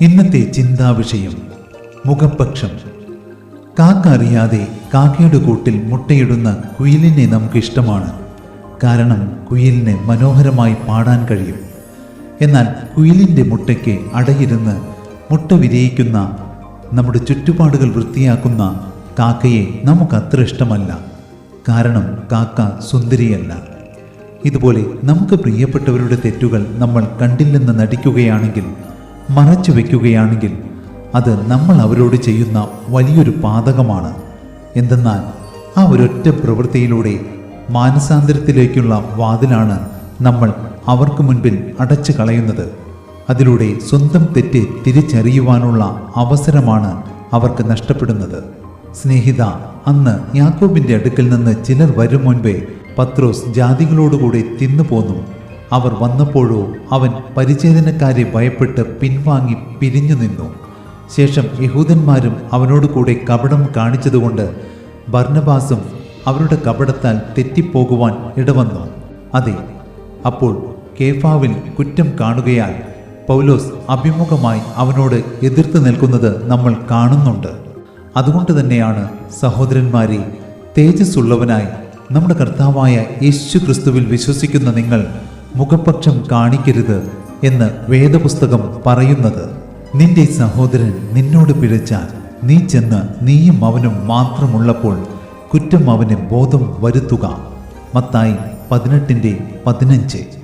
ഇന്നത്തെ ചിന്താ വിഷയം മുഖപക്ഷം. കാക്ക അറിയാതെ കാക്കയുടെ കൂട്ടിൽ മുട്ടയിടുന്ന കുയിലിനെ നമുക്ക് ഇഷ്ടമാണ് കാരണം കുയിലിനെ മനോഹരമായി പാടാൻ കഴിയും. എന്നാൽ കുയിലിന്റെ മുട്ടയ്ക്ക് അടയിരുന്ന് മുട്ട വിരിയിക്കുന്ന നമ്മുടെ ചുറ്റുപാടുകൾ വൃത്തിയാക്കുന്ന കാക്കയെ നമുക്ക് അത്ര ഇഷ്ടമല്ല. കാരണം കാക്ക സുന്ദരിയല്ല. ഇതുപോലെ നമുക്ക് പ്രിയപ്പെട്ടവരുടെ തെറ്റുകൾ നമ്മൾ കണ്ടില്ലെന്ന് നടിക്കുകയാണെങ്കിൽ മറച്ചു വയ്ക്കുകയാണെങ്കിൽ അത് നമ്മൾ അവരോട് ചെയ്യുന്ന വലിയൊരു പാതകമാണ്. എന്തെന്നാൽ ആ ഒരൊറ്റ പ്രവൃത്തിയിലൂടെ മാനസാന്തരത്തിലേക്കുള്ള വാതിലാണ് നമ്മൾ അവർക്ക് മുൻപിൽ അടച്ചു കളയുന്നത്. അതിലൂടെ സ്വന്തം തെറ്റ് തിരിച്ചറിയുവാനുള്ള അവസരമാണ് അവർക്ക് നഷ്ടപ്പെടുന്നത്. സ്നേഹിത അന്ന് യാക്കോബിന്റെ അടുക്കൽ നിന്ന് ചിലർ വരും മുൻപേ പത്രോസ് ജാതികളോടുകൂടി തിന്നു പോന്നു. അവർ വന്നപ്പോഴോ അവൻ പരിചേതനക്കാരെ ഭയപ്പെട്ട് പിൻവാങ്ങി പിരിഞ്ഞു നിന്നു. ശേഷം യഹൂദന്മാരും അവനോട് കൂടെ കപടം കാണിച്ചതുകൊണ്ട് ഭർണബാസും അവരുടെ കപടത്താൽ തെറ്റിപ്പോകുവാൻ ഇടവന്നു. അതെ അപ്പോൾ കേഫാവിൽ കുറ്റം കാണുകയാൽ പൗലോസ് അഭിമുഖമായി അവനോട് എതിർത്ത് നിൽക്കുന്നത് നമ്മൾ കാണുന്നുണ്ട്. അതുകൊണ്ട് തന്നെയാണ് സഹോദരന്മാരെ തേജസ്സുള്ളവനായി നമ്മുടെ കർത്താവായ യേശു ക്രിസ്തുവിൽ വിശ്വസിക്കുന്ന നിങ്ങൾ മുഖപക്ഷം കാണിക്കരുത് എന്ന് വേദപുസ്തകം പറയുന്നത്. നിന്റെ സഹോദരൻ നിന്നോട് പിഴച്ചാൽ നീ ചെന്ന് നീയും അവനും മാത്രമുള്ളപ്പോൾ കുറ്റം അവന് ബോധം വരുത്തുക. മത്തായി പതിനെട്ടിന്റെ പതിനഞ്ച്.